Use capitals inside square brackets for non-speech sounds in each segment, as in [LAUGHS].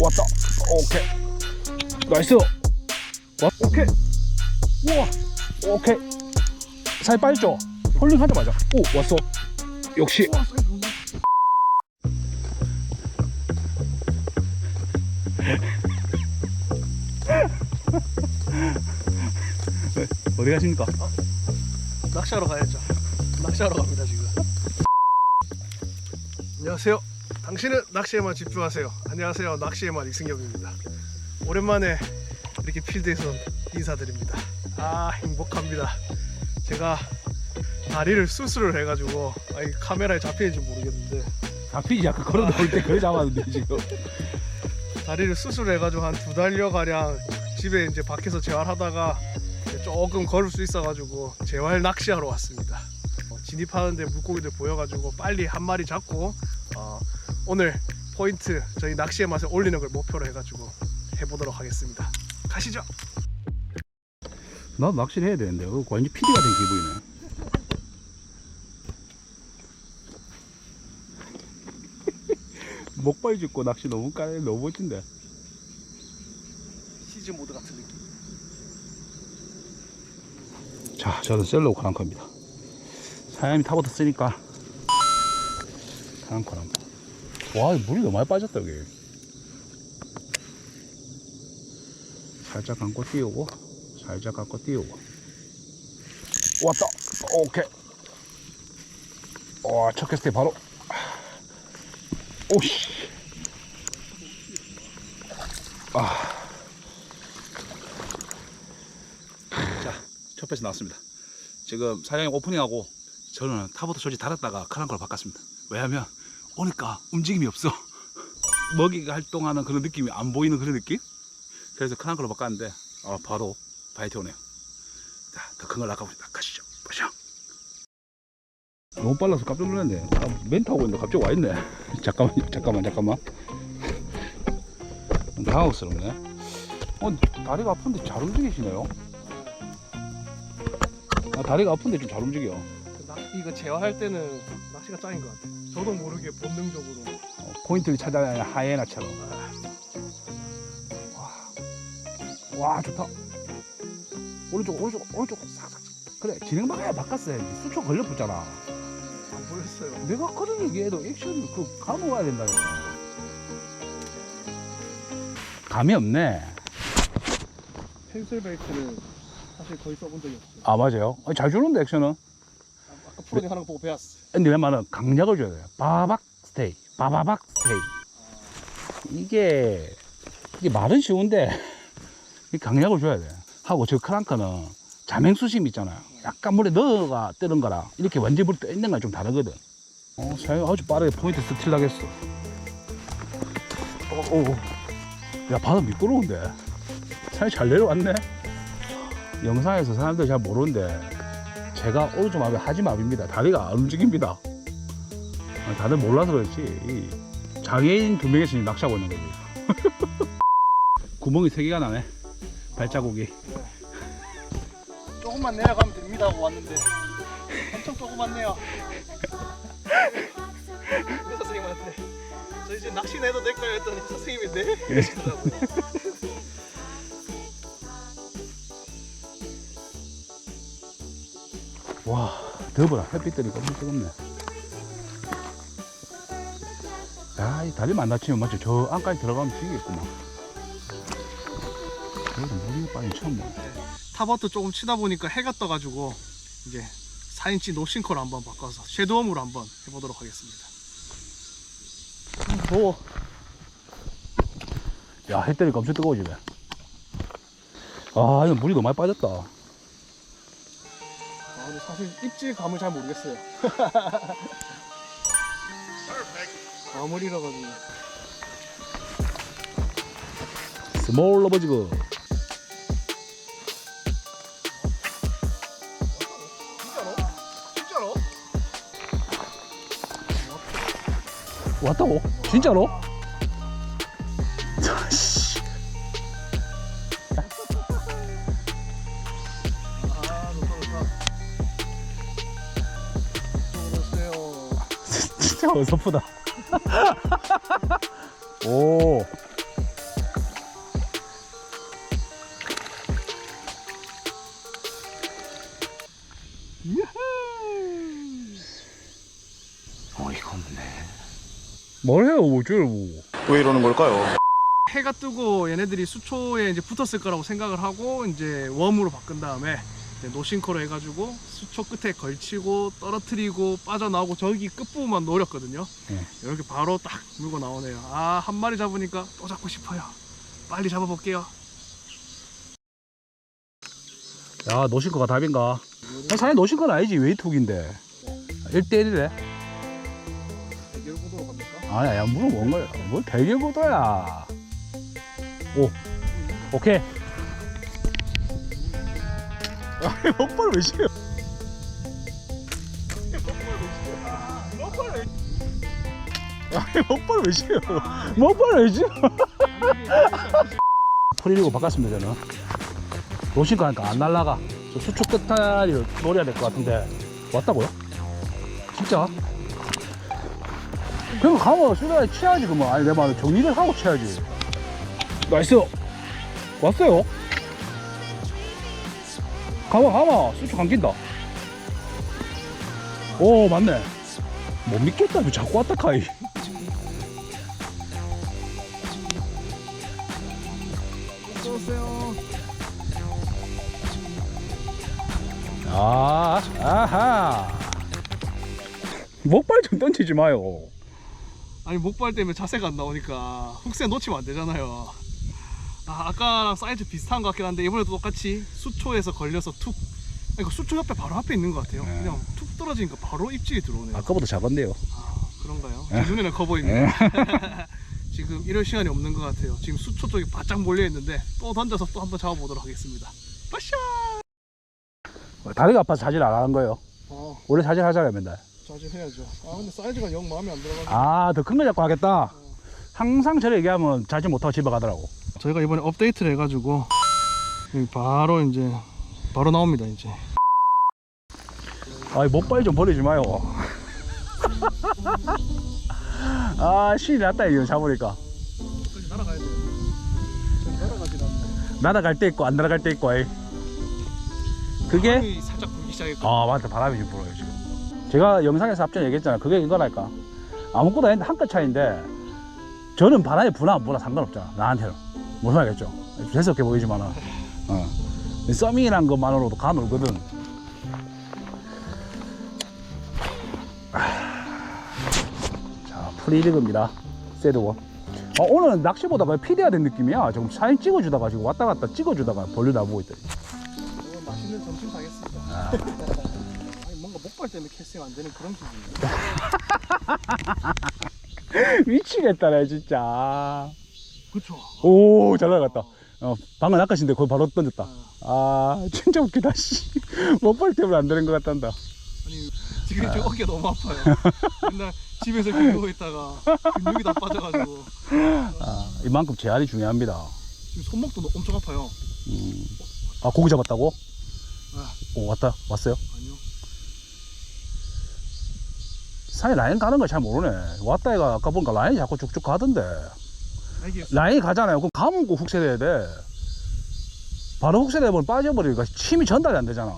왔다. 오케이. 나이스. 와, 오케이. 우와. 오케이. 살 빠졌죠? 홀링 하자마자. 오, 왔어. 역시. [LAUGHS] 어디 가십니까? 낚시하러 가야죠. 낚시하러 갑니다 지금. 안녕하세요. 당신은 낚시에만 집중하세요. 안녕하세요. 낚시에만 이승엽입니다. 오랜만에 이렇게 필드에서 인사드립니다. 아 행복합니다. 제가 다리를 수술을 해가지고 아, 이 카메라에 잡히는지 모르겠는데 잡히지 아까 걸어 놓을 때 그래 잡았는데 [LAUGHS] 지금. 다리를 수술해가지고 한 두 달여 가량 집에 이제 밖에서 재활하다가 조금 걸을 수 있어가지고 재활 낚시하러 왔습니다. 어, 진입하는데 물고기들 보여가지고 빨리 한 마리 잡고 어, 오늘 포인트 저희 낚시의 맛을 올리는 걸 목표로 해가지고 해보도록 하겠습니다. 가시죠. 나도 낚시를 해야 되는데 어, 완전 PD 같은 기분이네. [LAUGHS] 목바위 짚고 낚시 너무 까네 너무 멋진데. 시즌 모드 같은 느낌. 자, 저는 셀로 카랑커입니다. 사장님이 쓰니까 카랑커랑. 와, 이 물이 너무 많이 빠졌다 여기. 살짝 감고 띄우고, 살짝 감고 띄우고. 왔다. 오케이. 와, 첫 캐스팅 바로. 오씨. 자, 첫 패스 나왔습니다. 지금 사장님 오프닝하고 저는 타버터 조지 달았다가 카랑콜로 바꿨습니다. 왜냐면 오니까 움직임이 없어. 먹이가 활동하는 그런 느낌이 안 보이는 그런 느낌? 그래서 카랑콜로 바꿨는데 아, 바로 바이트 오네요. 자, 더큰 걸 낚아봅니다. 가시죠. 보시죠. 너무 빨라서 깜짝 놀랐네. 아, 멘트 하고 있는데 갑자기 와 있네. [LAUGHS] 잠깐만, 잠깐만, 잠깐만. [LAUGHS] 당황스럽네. 어, 다리가 아픈데 잘 움직이시네요. 아, 다리가 아픈데 좀 잘 움직여. 낚- 이거 재활할 때는 낚시가 짱인 것 같아요. 저도 모르게 본능적으로 어, 포인트를 찾아야 하이에나처럼. 와, 와 좋다. 오른쪽, 오른쪽, 오른쪽. 싹싹. 그래, 진행 방향 바꿨어야지. 수초 걸려 붙잖아. 안 보였어요. 내가 그런 얘기해도 액션 그 감으로 가야 된다니까. 감이 없네. 펜슬 베이트는 사실 거의 써본 적이 없어요. 아 맞아요. 어, 잘 주는데 액션은. 프로님 하는 거 보고 배웠어. 근데 왜 말은 강약을 줘야 돼요. 바박 스테이, 바바박 스테이. 이게 이게 말은 쉬운데 [LAUGHS] 이 강약을 줘야 돼. 하고 저 크랑크는 자맹수심 있잖아요. 약간 물에 넣어가 뜨는 거랑 이렇게 완전 물에 떠 있는 거랑 좀 다르거든. 어, 사장님 아주 빠르게 포인트 스틸 나겠어. 어, 어, 어. 야 바다 미끄러운데. 사장님 잘 내려왔네. 영상에서 사람들이 잘 모르는데 제가 오른쪽 마비 하지 마비입니다. 다리가 안 움직입니다. 아, 다들 몰라서 그렇지. 이 장애인 두 명이서 지금 낚시하고 있는 거지. [LAUGHS] 구멍이 세 개가 나네. 발자국이. 조금만 내려가면 됩니다 하고 왔는데 엄청 조그맣네요. 그 [LAUGHS] 선생님한테 저 이제 낚시 내도 될까요 했더니 선생님이 네? 이러시더라고요. 와, 더불어. 햇빛 뜨니까 엄청 뜨겁네. 야, 이 다리 만나치면 맞죠? 저 안까지 들어가면 죽이겠구만. 그래도 물이 빠진 처음 보네. 타버트 조금 치다 보니까 해가 떠가지고 이제 4인치 노싱커를 한번 바꿔서 섀도우으로 한번 해보도록 하겠습니다. 더워. 야, 해 뜨니까 엄청 뜨거워지네. 아, 이거 물이 너무 많이 빠졌다. 아, 근데 사실 입질 감을 잘 모르겠어요. 가물이라 가지고. 스몰 러버지그. 진짜로? 진짜로? 왔다고? 진짜로? 그쵸? 어, 서프다. 오. 어이가 없네. 뭘 해요, 뭐, 오줄 뭐. 왜 이러는 걸까요? 해가 뜨고 얘네들이 수초에 이제 붙었을 거라고 생각을 하고 이제 웜으로 바꾼 다음에 노싱커로 해가지고 수초 끝에 걸치고 떨어뜨리고 빠져나오고 저기 끝부분만 노렸거든요. 네. 이렇게 바로 딱 물고 나오네요. 아 한 마리 잡으니까 또 잡고 싶어요. 빨리 잡아볼게요. 야, 노신거가 답인가? 사실 노신거는 아니지, 웨이트훅인데. 1대1이래. 대결 구도로 갑니까? 아니야, 야, 물어본 거야. 뭘 대결보도야. 오, 오케이. 아, 먹발 왜 싫어? 아, 먹발 왜 싫어? 먹발 왜 싫어? 프리리고 [LAUGHS] 바꿨습니다, 저는. 노신거 하니까 안 날라가. 저 수축 끝다리를 노려야 될 것 같은데. 왔다고요? 진짜? 그럼 가면 수다에 치야지 그러면 아니 내 말은 정리를 하고 치야지 나이스 왔어요 가마 가마 수초 감긴다. 오 맞네. 못 믿겠다. 왜 자꾸 왔다 카이. 아 아하. 목발 좀 던지지 마요. 아니 목발 때문에 자세가 안 나오니까. 훅세 놓치면 안 되잖아요. 아, 아까랑 사이즈 비슷한 것 같긴 한데 이번에도 똑같이 수초에서 걸려서 툭. 그러니까 수초 옆에 바로 앞에 있는 것 같아요. 네. 그냥 툭 떨어지니까 바로 입질이 들어오네요. 아까보다 작은데요 아, 그런가요? 네. 제 눈에는 커 보입니다. [LAUGHS] 지금 이럴 시간이 없는 것 같아요. 지금 수초 쪽이 바짝 몰려 있는데 또 던져서 또 한번 잡아보도록 하겠습니다. 빠샤! 다리가 아파서 자질 안 하는 거예요 어, 원래 자질 하잖아요 맨날 자주 해야죠. 아 근데 사이즈가 영 마음에 안 들어가지고. 아더 큰 거 잡고 하겠다 항상 저래 얘기하면 자질 못하고 집에 가더라고 저희가 이번에 업데이트를 해가지고 바로 이제 바로 나옵니다 이제. 아이 목발 좀 버리지 마요 아 신이 났다 이거 잡으니까 날아가야 날아가진 않네. 날아갈 때 있고 안 날아갈 때 있고 아이. 그게 살짝 불기 시작했고. 아 맞다 바람이 좀 불어요 지금 제가 영상에서 앞전에 얘기했잖아요 그게 이거랄까 아무것도 아닌데 한끗 차이인데 저는 바람이 부나 안 부나 상관없잖아 나한테는 무슨 말겠죠. 재수없게 보이지만은. 어. 썸밍이란 것만으로도 가놀거든. 자 프리리그입니다. 세드원 어, 오늘 낚시보다 거의 피디야 된 느낌이야. 지금 사진 찍어주다가 지금 왔다 갔다 찍어주다가 벌려 나보고 있다. 오늘 맛있는 점심 사겠습니다. [LAUGHS] 아니 뭔가 목발 때문에 캐스팅 안 되는 그런 기분이에요. [LAUGHS] 미치겠다 나 진짜 그쵸. 오 잘 나갔다 어, 방금 낚아신데 거기 바로 던졌다 아 진짜 웃기다 씨 못발 때문에 안 되는 것 같단다 아니 지금 저 어깨 너무 아파요. [LAUGHS] 맨날 집에서 기르고 있다가 근육이 다 빠져가지고 아, 이만큼 제한이 중요합니다 지금 손목도 너- 엄청 아파요. 음. 아 고기 잡았다고? 아. 오 왔다 왔어요? 아니요. 사이 라인 가는 걸 잘 모르네 왔다 얘가 아까 보니까 라인이 자꾸 쭉쭉 가던데 라인이 가잖아요 그럼 꼭 훅세돼야 돼 바로 훅세되면 빠져버리니까 힘이 전달이 안 되잖아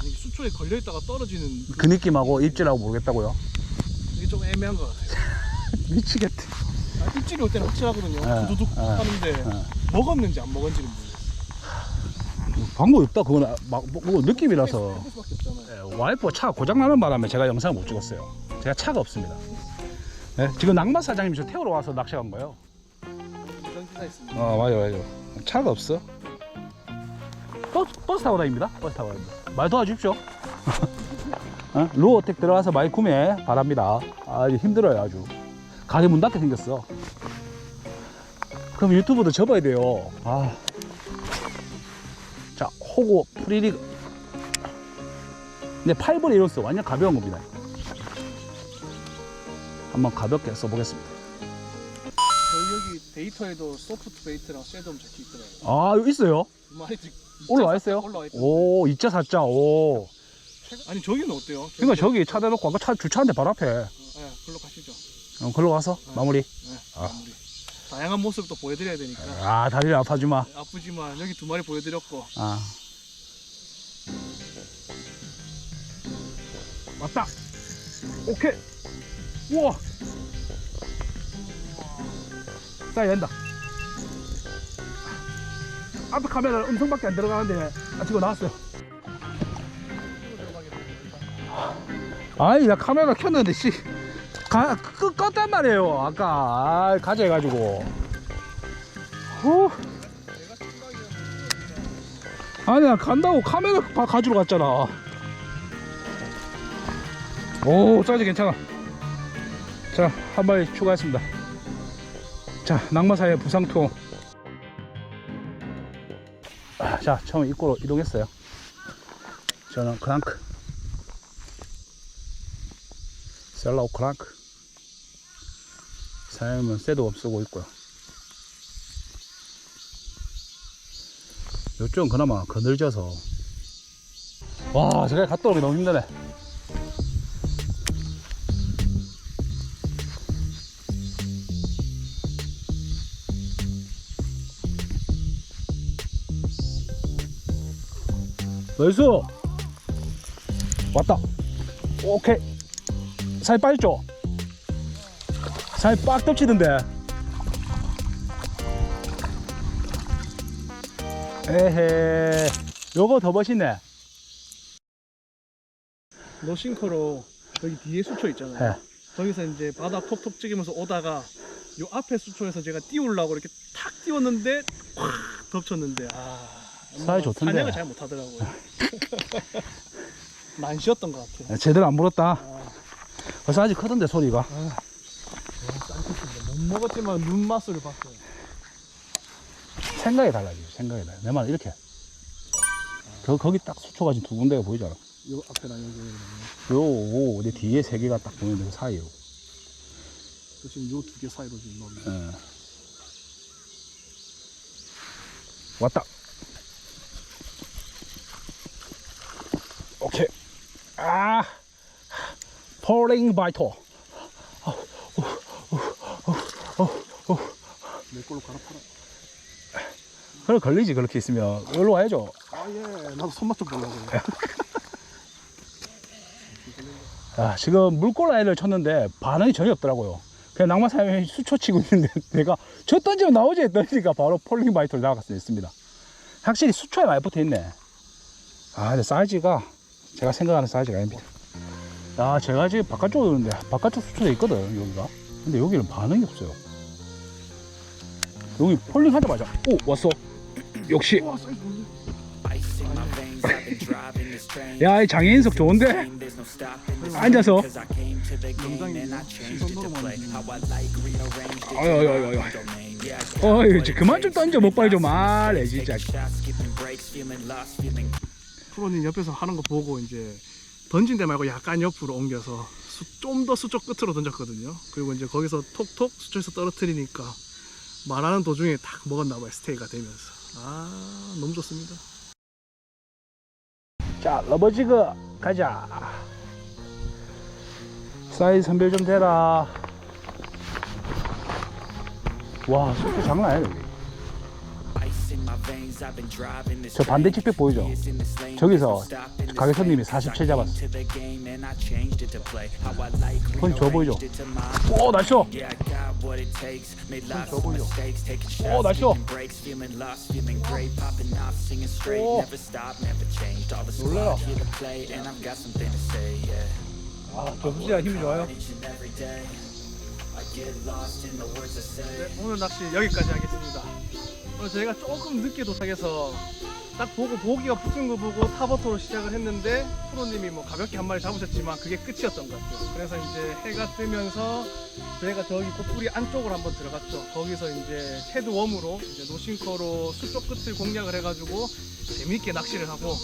아니, 수초에 걸려 있다가 떨어지는 그 느낌하고 입질하고 모르겠다고요 이게 좀 애매한 것 같아요. [LAUGHS] 미치겠다 아, 입질이 올 때는 확실하거든요. 네, 두두둑 네, 하는데 네. 먹었는지 안 먹었는지는 모르겠어요. 방법이 없다 그건 아- 막 뭐, 뭐 느낌이라서 해볼 수밖에 없잖아요. 예, 와이프가 차가 고장나는 바람에 제가 영상을 못 찍었어요 제가 차가 없습니다 예, 지금 낙마 사장님이 저 태우러 와서 낚시 간 거예요. 이런. 어 맞아 맞아 차가 없어. 버스, 버스 타고 다닙니다. 버스 타고 다닙니다. 많이 도와주십시오. [LAUGHS] 어? 루어텍 들어가서 많이 구매 바랍니다. 아 이게 힘들어요 아주. 가게 문 닫게 생겼어. 그럼 유튜브도 접어야 돼요. 아. 자 호고 프리리그. 근데 8번 이로써 완전 가벼운 겁니다 한번 가볍게 써보겠습니다 저희 여기 데이터에도 소프트 베이트랑 섀도움 적혀 있더라고요. 아 있어요? 올라와 있어요? 올라와. 오 2차 4차 오 아니 저기는 어때요? 그러니까 저기 차 대놓고 아까 차 주차한 데 바로 앞에 네, 글로 가시죠. 어, 걸로 가서 마무리 네, 아. 마무리. 다양한 모습도 보여드려야 되니까 아 다리를 아파주마 아프지만 여기 두 마리 보여드렸고 아 왔다 오케이 우와. 자 연다. 앞에 카메라 음성밖에 안 들어가는데 아 지금 나왔어요. 아니 나 카메라 켰는데 씨. 가, 끄, 껐단 말이에요 아까. 아, 가져 해가지고. 후. 아니 나 간다고 카메라 바- 가지러 갔잖아. 오 사이즈 괜찮아 자한 마리 추가했습니다. 자 낙마사의 부상통 아, 자 처음 입구로 이동했어요. 저는 크랑크. 셀라우 크랑크. 사장님은 셋업 쓰고 있고요. 요쪽은 그나마 그늘져서. 와 저기 갔다 오기 너무 힘드네 나이스. 왔다. 오케이. 살 빠졌죠? 살 빡 덮치던데. 에헤. 요거 더 멋있네. 노싱커로 여기 뒤에 수초 있잖아요. 예. 저기서 이제 바다 톡톡 찍으면서 오다가 요 앞에 수초에서 제가 띄우려고 이렇게 탁 띄웠는데 확 덮쳤는데 아 사이 좋던데. 사냥을 잘 못하더라고요. [LAUGHS] 난 쉬었던 것 같아요. 제대로 안 물었다 아, 벌써 아직 크던데 소리가 못 먹었지만 눈 맛을 봤어요. 생각이 달라지죠 생각이 달라 내 말은 이렇게 거, 거기 딱 수초가 지금 두 군데가 보이잖아 요 앞에랑 여기 요, 내 뒤에 세 개가 딱 보이는데 그 사이로 지금 요 두 개 사이로 지금 넣는. 예. 왔다. 오케이. 아, 폴링 바이터. 내 걸로 갈아타라. 그래 걸리지 그렇게 있으면 여기로 와야죠. 아 예, 나도 손맛 좀 보려고. [LAUGHS] 아, 지금 물골 라인을 쳤는데 반응이 전혀 없더라고요. 그냥 낭만 사용이 수초 치고 있는데 [LAUGHS] 내가 저 던지면 나오지 했더니까 바로 폴링 수 있습니다. 확실히 수초에 많이 붙어 있네. 아, 근데 사이즈가 제가 생각하는 사이즈가 아닙니다. 아, 제가 지금 바깥쪽에 오는데 바깥쪽 수초도 있거든, 여기가. 근데 여기는 반응이 없어요. 여기 폴링 하자마자, 오, 왔어. 역시. 야, 이 장애인석 좋은데? 앉아서. 아유, 아유, 아유. 어이, 이제 그만 좀 던져, 먹발 좀 말해, 진짜. 프로님 옆에서 하는 거 보고 이제 던진 데 말고 약간 옆으로 옮겨서 좀 더 수쪽 끝으로 던졌거든요. 그리고 이제 거기서 톡톡 수초에서 떨어뜨리니까 말하는 도중에 딱 먹었나 봐요. 스테이가 되면서. 아 너무 좋습니다. 자, 러버지그 가자. 사이즈 선별 좀 되라. 와, 속도 장난 아니야, 여기. 저 반대 집회 보이죠? 저기서 가게 손님이 47 잡았어. 손줘 보이죠? 오, 나이스! 오, 저 보이죠? 오, 나이스! 오. 놀래라. 아, 점수야 힘이 좋아요. 네, 오늘 낚시 여기까지 하겠습니다. 오늘 저희가 조금 늦게 도착해서 딱 보고 고기가 붙은 거 보고 타버토로 시작을 했는데 프로님이 뭐 가볍게 한 마리 잡으셨지만 그게 끝이었던 것 같아요. 그래서 이제 해가 뜨면서 저희가 저기 꽃뿌리 안쪽으로 한번 들어갔죠. 거기서 이제 헤드웜으로 이제 노싱커로 수쪽 끝을 공략을 해가지고 재밌게 낚시를 하고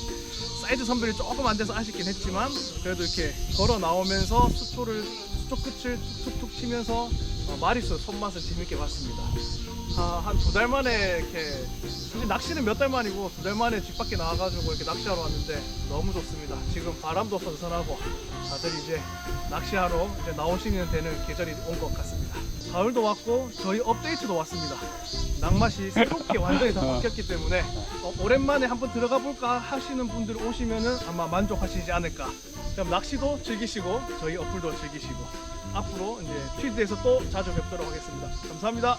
사이즈 선별이 조금 안 돼서 아쉽긴 했지만 그래도 이렇게 걸어 나오면서 수초를 수쪽 끝을 툭툭툭 치면서 어, 마리수 손맛을 재밌게 봤습니다. 아, 한 두 달 만에 이렇게 사실 낚시는 몇 달 만이고 두 달 만에 집 밖에 나와가지고 이렇게 낚시하러 왔는데 너무 좋습니다. 지금 바람도 선선하고 다들 이제 낚시하러 이제 나오시는 되는 계절이 온 것 같습니다. 가을도 왔고 저희 업데이트도 왔습니다. 낭맛이 새롭게 [LAUGHS] 완전히 다 바뀌었기 때문에 어, 오랜만에 한번 들어가 볼까 하시는 분들 오시면은 아마 만족하시지 않을까. 그럼 낚시도 즐기시고 저희 어플도 즐기시고 앞으로 이제 필드에서 또 자주 뵙도록 하겠습니다. 감사합니다.